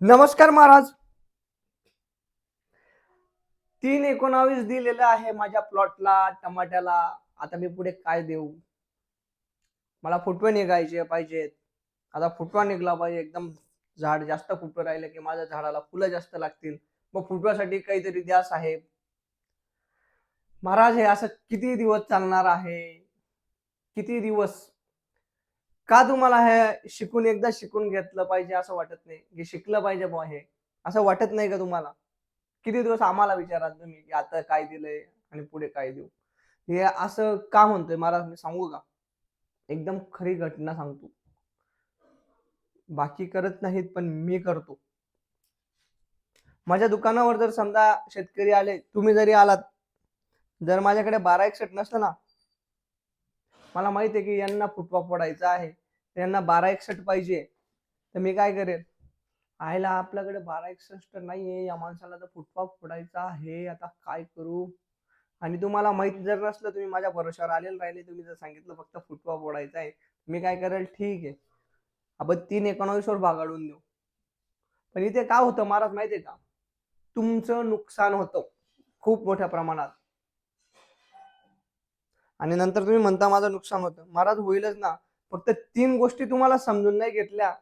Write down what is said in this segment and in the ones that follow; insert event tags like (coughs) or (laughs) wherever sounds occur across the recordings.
नमस्कार महाराज. तीन एकोणावीस दिलेलं आहे माझ्या प्लॉटला टमाट्याला. आता मी पुढे काय देऊ? मला फुटवे निघायचे पाहिजेत. आता फुटवा निघला पाहिजे. एकदम झाड जास्त फुटवं राहिलं की माझ्या झाडाला फुलं जास्त लागतील. मग फुटव्यासाठी काहीतरी द्या साहेब. महाराज हे असं किती दिवस चालणार आहे? किती दिवस? का तुम्हाला हे शिकून एकदा शिकून घेतलं पाहिजे असं वाटत नाही? हे शिकलं पाहिजे बुवा हे? असं वाटत नाही का तुम्हाला? किती दिवस आम्हाला विचाराल तुम्ही की आता काय दिलंय आणि पुढे काय देऊ? हे असं का म्हणतोय? मला मी सांगू का? एकदम खरी घटना सांगतो. बाकी करत नाहीत पण मी करतो. माझ्या दुकानावर जर समजा शेतकरी आले तुम्ही जरी आलात जर माझ्याकडे बारा एक सेट नसतं ना मला माहीत आहे की यांना फुटवा पडायचा आहे. यांना बारा एकसष्ट पाहिजे. तर मी काय करेल? आयला आपल्याकडे बारा एकसष्ट नाही आहे या माणसाला तर फुटवा फोडायचा आहे. आता काय करू? आणि तुम्हाला माहिती जर नसलं तुम्ही माझ्या भरोशावर आलेलं राहिले तुम्ही जर सांगितलं फक्त फुटवा फोडायचा आहे मी काय करेल? ठीक आहे. आपण तीन एकोणावीसवर भागाडून देऊ. पण इथे काय होतं? महाराज आहे का? तुमचं नुकसान होतं. खूप मोठ्या प्रमाणात. आणि नंतर तुम्ही म्हणता माझं नुकसान होतं. महाराज होईलच ना. फक्त तीन गोष्टी तुम्हाला समजून नाही घेतल्या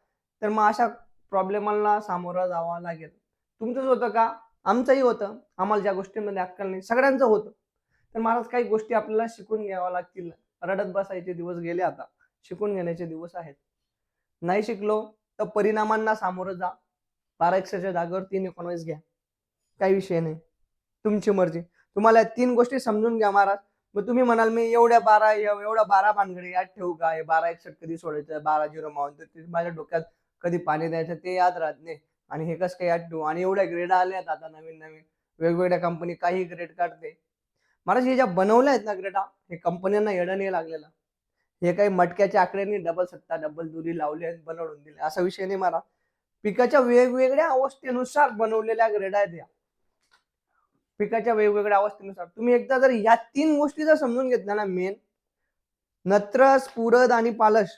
तर मग अशा प्रॉब्लेमांना सामोरं जावं लागेल. तुमचंच होतं का? आमचंही होतं. आम्हाला ज्या गोष्टींमध्ये अक्कल नाही सगळ्यांचं होतं. तर महाराज काही गोष्टी आपल्याला शिकून घ्याव्या लागतील. रडत बसायचे दिवस गेले आता. शिकून घेण्याचे दिवस आहेत. नाही शिकलो तर परिणामांना सामोरं जा. बारा एकशेच्या जागेवर तीन एकोणवीस घ्या. काही विषय नाही. तुमची मर्जी. तुम्हाला या तीन गोष्टी समजून घ्या महाराज. मग तुम्ही म्हणाल मी एवढ्या बारा एवढ्या बारा भानगडी याद ठेवू का? हे बारा एकसष्ट कधी सोडायचं? बारा झिरो मावून तर ते माझ्या डोक्यात कधी पाणी द्यायचं ते याद राहत नाही. आणि हे कसं काय याद ठेवू? आणि एवढ्या ग्रेड आल्यात आता नवीन नवीन. वेगवेगळ्या कंपनी काही ग्रेड काढते. महाराज हे ज्या बनवल्या आहेत ना ग्रेडा हे कंपन्यांना येडं नाही लागलेलं. हे काही मटक्याच्या आकड्यांनी डबल सत्ता डबल दुरी लावली आहेत बनवून दिले. असा विषय नाही मला पिकाच्या वेगवेगळ्या अवस्थेनुसार बनवलेल्या ग्रेडा आहेत या. पिकाच्या वेगवेगळ्या अवस्थेनुसार. तुम्ही एकदा जर या तीन गोष्टी जर समजून घेतल्या ना मेन नत्र स्फुरद आणि पालश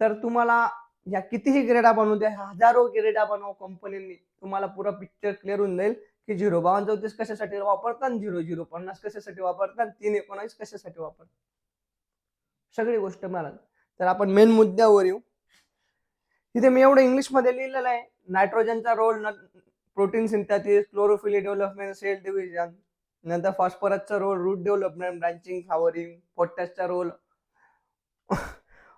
तर तुम्हाला या कितीही ग्रेडा बनवू द्या हजारो ग्रेडा बनवा कंपनींनी. तुम्हाला पुरा पिक्चर क्लिअर होऊन जाईल की झिरो बावन्न चौतीस कशासाठी वापरतात झिरो झिरो पन्नास कशासाठी वापरतात तीन एकोणावीस कशासाठी वापरतात. सगळी गोष्ट मला तर आपण मेन मुद्द्यावर येऊ. तिथे मी एवढं इंग्लिशमध्ये लिहिलेलं आहे. नायट्रोजनचा role protein synthesis chlorophyll development cell division नंतर फॉस्फरसचा role root development branching flowering पोटॅशचा role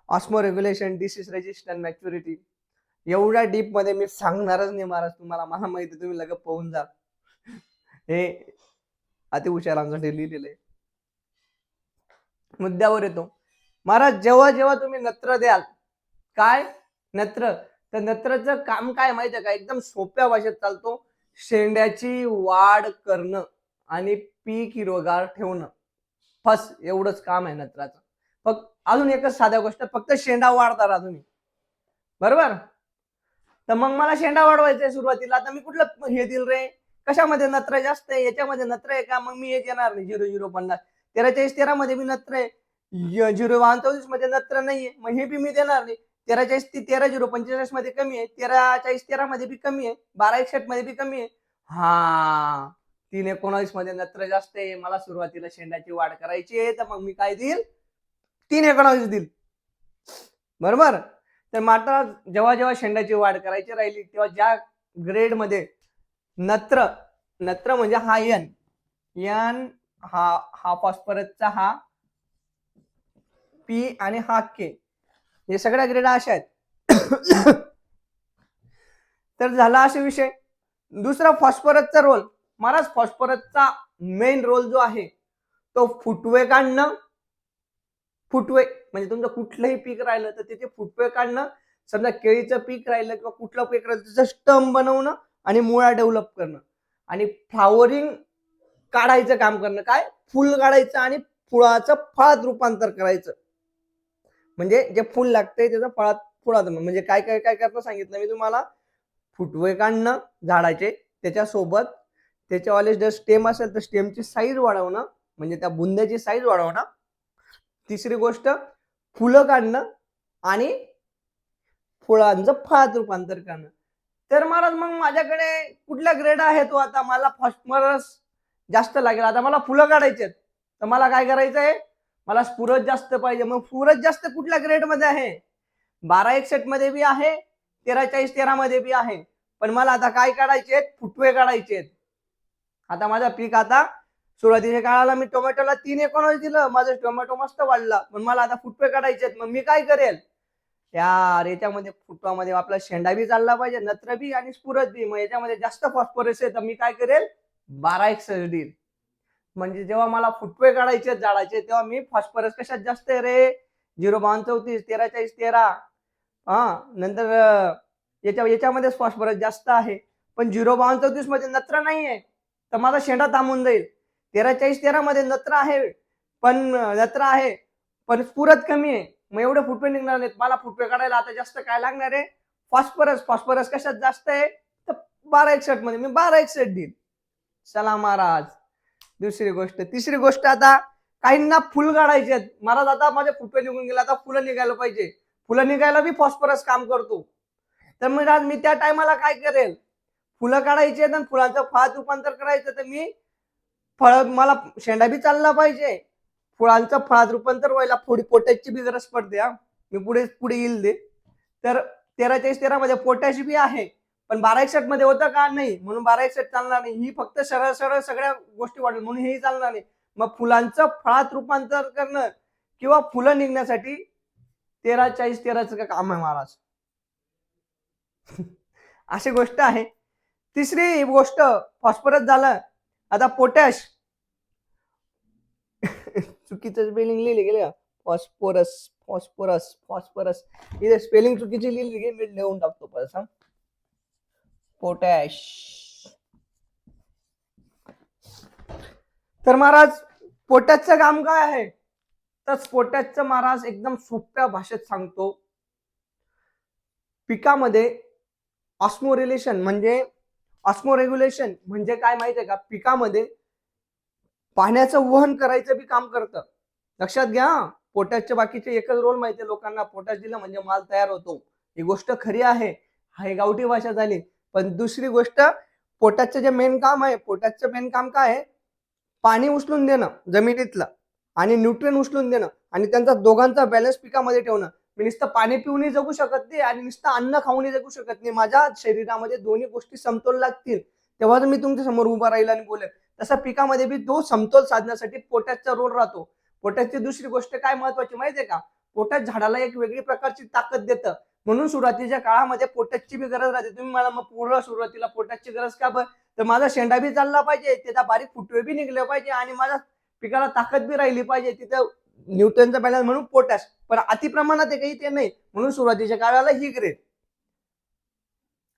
osmoregulation disease resistant maturity एवढ्या डीपमध्ये मी सांगणारच नाही महाराज तुम्हाला मला माहिती आहे, तुम्ही लगेच पाहून जा. हे अति हुशारांसाठी लिहिलेलं आहे. मुद्द्यावर येतो. महाराज जेव्हा जेव्हा तुम्ही नत्र द्याल काय? नत्र. तर नत्रचं काम काय माहितीये का? एकदम सोप्या भाषेत चालतो. शेंड्याची वाढ करणं आणि पीक हिरोगार ठेवणं. फस एवढंच काम आहे नत्राचं. फक्त अजून एकच साध्या गोष्ट फक्त शेंडा वाढता अजून तुम्ही बरोबर? तर मग मला शेंडा वाढवायचा आहे सुरुवातीला आता मी कुठलं हे दिल रे? कशामध्ये नत्र जास्त आहे? याच्यामध्ये नत्र आहे का? मग मी हे येणार नाही. झिरो झिरो पन्नास. तेरा चाळीस तेरा मध्ये मी नत्र आहे. झिरो वन चौतीसमध्ये नत्र नाहीये. मग हे बी मी देणार नाही. तेरा चाळीस ती तेरा झिरो पंचेचाळीसमध्ये कमी आहे. तेरा चाळीस तेरा मध्ये बी कमी आहे. बारा एकसष्टमध्ये बी कमी आहे. हा. तीन एकोणावीसमध्ये नत्र जास्त आहे. मला सुरुवातीला शेंडाची वाढ करायची आहे तर मग मी काय देईल? तीन एकोणावीस देईल. बरोबर? तर मात्र जेव्हा जेव्हा शेंडाची वाढ करायची राहिली तेव्हा ज्या ग्रेडमध्ये नत्र नत्र म्हणजे हा यन यन हा हा फॉस्फरसचा हा पी आणि हा के हे सगळ्या ग्रेड अशा आहेत. (coughs) तर झाला असा विषय. दुसरा फॉस्फरसचा रोल. महाराज फॉस्फरसचा मेन रोल जो आहे तो फुटवे काढणं फुटवे म्हणजे तुमचं कुठलंही पीक राहिलं तर तिथे फुटवे काढणं समजा केळीचं पीक राहिलं किंवा कुठलं पीक राहिलं त्याचं स्टम बनवणं आणि मुळा डेव्हलप करणं. आणि फ्लावरिंग काढायचं काम करणं. काय? फुल काढायचं आणि फुळाचं फळात रूपांतर करायचं. म्हणजे जे फुल लागतंय त्याचं फळात फुळात म्हणजे काय काय काय करणं सांगितलं मी तुम्हाला? फुटवे काढणं झाडाचे त्याच्यासोबत त्याच्यावाले जर स्टेम असेल तर स्टेमची साईज वाढवणं म्हणजे त्या बुंद्याची साईज वाढवणं. तिसरी गोष्ट फुलं काढणं आणि फुलांचं फळात रूपांतर करणं. तर महाराज मग माझ्याकडे कुठला ग्रेड आहे तो आता? मला फॉस्फरस जास्त लागेल. आता मला फुलं काढायची आहेत तर मला काय करायचं आहे मला स्फुरत जास्त पाहिजे. मग स्फुरत जास्त कुठल्या ग्रेडमध्ये आहे? बारा एकसठमध्ये बी आहे तेरा चाळीस तेरा मध्ये बी आहे. पण मला आता काय काढायचे आहेत? फुटवे काढायचे आहेत. आता माझा पीक आता सुरुवातीच्या काळाला मी टोमॅटोला तीन एकोणीस दिलं. माझं टोमॅटो मस्त वाढला. पण मला आता फुटवे काढायचे आहेत. मग मी काय करेल? यार याच्यामध्ये फुटवामध्ये आपला शेंडा बी चालला पाहिजे नत्र बी आणि स्फुरत बी. मग याच्यामध्ये जास्त फॉस्फरस आहे तर मी काय करेल? बारा एकसष्ट देईल. म्हणजे जेव्हा मला फुटवे काढायचे झाडाचे तेव्हा मी फॉस्फरस कशात जास्त आहे रे? झिरो बावन चौतीस तेरा चाळीस तेरा. हा नंतर याच्या याच्यामध्येच फॉस्फरस जास्त आहे. पण झिरो बावन चौतीसमध्ये नत्र नाही आहे तर माझा शेंडा थांबून जाईल. तेरा चाळीस तेरा मध्ये नत्र आहे. पण नत्र आहे पण स्फुरत कमी आहे. मग एवढे फुटवे निघणार नाहीत. मला फुटवे काढायला आता जास्त काय लागणार आहे? फॉस्फरस फॉस्फरस कशात जास्त आहे? तर बारा एकसठमध्ये मी बारा एकसठ देईल चला महाराज. दुसरी गोष्ट. तिसरी गोष्ट आता काहींना फुल काढायचे आहेत. महाराज आता माझ्या फुटवे निघून गेला. आता फुलं निघायला पाहिजे. फुलं निघायला मी फॉस्फरस काम करतो. तर मी आज मी त्या टायमाला काय करेल? फुलं काढायची आहेत आणि फुलांचं फळात रूपांतर करायचं तर मी फळ मला शेंडा बी चालला पाहिजे. फुलांचं फळात रूपांतर व्हायला थोडी पोटॅशची बी गरज पडते हा. मी पुढे पुढे येईल दे तर तेरा चाळीस तेरा मध्ये पोटॅश बी आहे. पण बारा एकसठमध्ये होतं का? नाही. म्हणून बारा एकसठ चालणार नाही. ही फक्त सरळ सरळ सगळ्या गोष्टी वाढेल. म्हणून हेही चालणार नाही. मग फुलांचं फळात रूपांतर करणं किंवा फुलं निघण्यासाठी तेरा चाळीस तेराचं का काम आहे महाराज? (laughs) अशी गोष्ट आहे. तिसरी गोष्ट फॉस्फरस झालं. आता पोटॅश (laughs) चुकीचं स्पेलिंग लिहिले गेले फॉस्फोरस फॉस्फोरस फॉस्फरस इथे स्पेलिंग चुकीची लिहिली गेली मी लिहून टाकतो परत सांग पोटॅश. तर महाराज पोटॅशचं काम काय आहे? तर पोटॅशचं महाराज एकदम सोप्या भाषेत सांगतो. पिकामध्ये ऑस्मोरिलेशन म्हणजे ऑस्मोरेग्युलेशन म्हणजे काय माहिती आहे का? पिकामध्ये पाण्याचं वहन करायचं बी काम करतं. लक्षात घ्या पोटॅशचे बाकीचे एकच रोल माहिती आहे लोकांना. पोटॅश दिलं म्हणजे माल तयार होतो. ही गोष्ट खरी आहे. हे गावठी भाषा झाली. पण दुसरी गोष्ट पोटाचं जे मेन काम आहे पोटाचं मेन काम काय आहे? पाणी उचलून देणं जमिनीतलं आणि न्यूट्रिन उचलून देणं आणि त्यांचा दोघांचा बॅलन्स पिकामध्ये ठेवणं. मी नुसतं पाणी पिऊनही जगू शकत नाही आणि नुसतं अन्न खाऊनही जगू शकत नाही. माझ्या शरीरामध्ये दोन्ही गोष्टी समतोल लागतील. तेव्हा मी तुमच्यासमोर उभा राहील आणि बोलेल. तसा पिकामध्ये बी तो समतोल साधण्यासाठी पोटॅशचा रोल राहतो. पोटॅशची दुसरी गोष्ट काय महत्वाची माहितीये का? पोटॅश झाडाला एक वेगळी प्रकारची ताकद देतं. म्हणून सुरुवातीच्या काळामध्ये पोटॅशची बी गरज राहते. तुम्ही मला मग पूर्ण सुरुवातीला पोटॅशची गरज का बरं? तर माझा शेंडा बी चालला पाहिजे त्याचा बारीक फुटवे बी निघले पाहिजे आणि माझ्या पिकाला ताकद बी राहिली पाहिजे. तिथं न्यूटनचा बॅलन्स म्हणून पोटॅश. पण अति प्रमाणात आहे काही ते नाही. म्हणून सुरुवातीच्या काळाला ही ग्रेड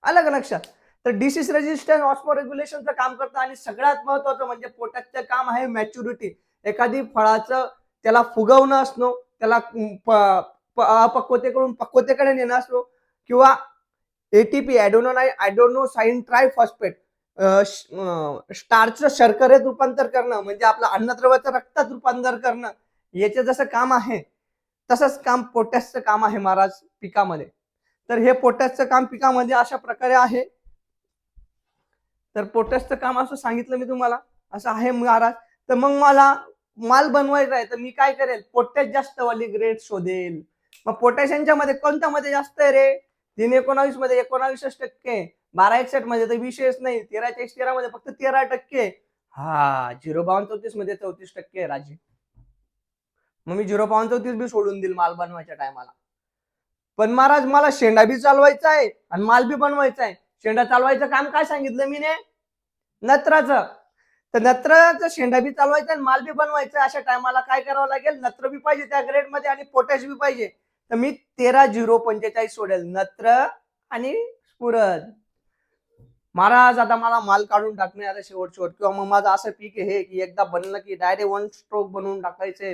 आलं का लक्षात? तर डिसीज रेजिस्टन्स ऑस्मो रेग्युलेशनचं काम करतं आणि सगळ्यात महत्वाचं म्हणजे पोटॅशचं काम आहे मॅच्युरिटी एखादी फळाचं त्याला फुगवणं असणं त्याला अपक्वतेकडून पक्वतेकडे नेणं असो किंवा ATP adeno adenosine triphosphate स्टारचं शर्करेत रूपांतर करणं म्हणजे आपलं अन्नद्रव्याचं रक्तात रूपांतर करणं याचं जसं काम आहे तसंच काम पोटॅशचं काम आहे महाराज पिकामध्ये. तर हे पोटॅशचं काम पिकामध्ये अशा प्रकारे आहे. तर पोटॅशचं काम असं सांगितलं मी तुम्हाला असं आहे महाराज. तर मग मला माल बनवायचा आहे तर मी काय करेल? पोटॅश जास्त वाली ग्रेड शोधेल. मग पोटॅशियमच्या मध्ये कोणत्या मध्ये जास्त आहे रे? तीन एकोणावीसमध्ये एकोणावीसच टक्के. बारा एकसठमध्ये तर विशेष नाही. तेरा चाळीस तेरा मध्ये फक्त तेरा टक्के. हा झिरो बावन चौतीसमध्ये चौतीस टक्के आहे राजे. मग मी झिरो बावन्न चौतीस बी सोडून देईल माल बनवायच्या टायमाला. पण महाराज मला शेंडा बी चालवायचा आहे आणि माल बी बनवायचा आहे. शेंडा चालवायचं काम काय सांगितलं मी ने नत्राचं. तर नत्राचं शेंडा बी चालवायचा आणि माल बी बनवायचा. अशा टायमाला काय करावं लागेल? नत्र बी पाहिजे त्या ग्रेडमध्ये आणि पोटॅश बी पाहिजे. तर मी तेरा झिरो पंचेचाळीस सोडेल. नत्र आणि स्फुरद महाराज आता मला माल काढून टाकणे आता शेवट शेवट किंवा मग माझं असं पीक आहे की एकदा बनलं की डायरेक्ट वन स्ट्रोक बनवून टाकायचे.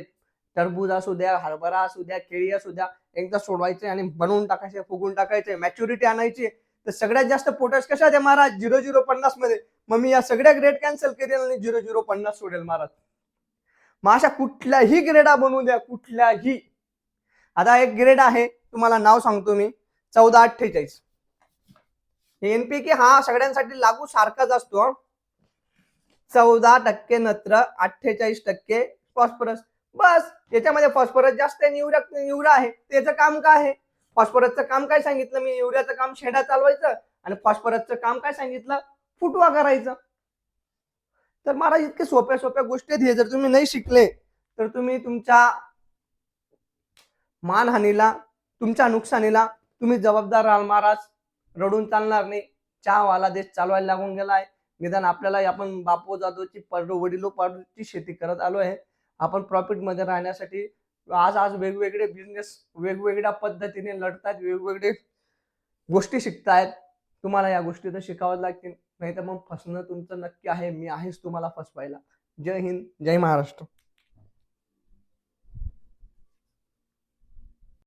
टरबूज असू द्या हरभरा असू द्या केळी असू द्या एकदा सोडवायचे आणि बनवून टाकायचे फुगून टाकायचे मॅच्युरिटी आणायची. तर सगळ्यात जास्त पोटॅश कशा आहे महाराज? झिरो झिरो पन्नासमध्ये. मग मी या सगळ्या ग्रेड कॅन्सल करेल आणि झिरो झिरो पन्नास सोडेल महाराज. मग अशा कुठल्याही ग्रेडा बनवू द्या कुठल्याही. आता एक ग्रेड आहे तुम्हाला नाव सांगतो मी. चौदा अठ्ठेचाळीस. एनपीके हा सगळ्यांसाठी लागू सारखाच असतो चौदा टक्के नत्र अठ्ठेचाळीस टक्के फॉस्फरस बस याच्यामध्ये फॉस्फरस जास्त आहे निवडा आहे. त्याचं काम काय आहे? फॉस्फरसचं काम काय सांगितलं? मी युरियाचं काम शेडा चालवायचं आणि फॉस्फरसचं काम काय सांगितलं? फुटवा करायचं. तर मला इतके सोप्या सोप्या गोष्टी आहेत हे. जर तुम्ही नाही शिकले तर तुम्ही तुमच्या मानहानीला तुमच्या नुकसानीला तुम्ही जबाबदार राहाल महाराज. रडून चालणार नाही. चहावाला देश चालवायला लागून गेला आहे निदान आपल्याला आपण बापू जाधवची पर पाडूची शेती करत आलो आहे आपण प्रॉफिटमध्ये राहण्यासाठी आज आज वेगवेगळे बिझनेस वेगवेगळ्या पद्धतीने लढतात वेगवेगळे गोष्टी शिकतायत. तुम्हाला या गोष्टी तर शिकाव्याच लागतील. नाही तर मग फसणं तुमचं नक्की आहे. मी आहेच तुम्हाला फसवायला. जय हिंद जय महाराष्ट्र.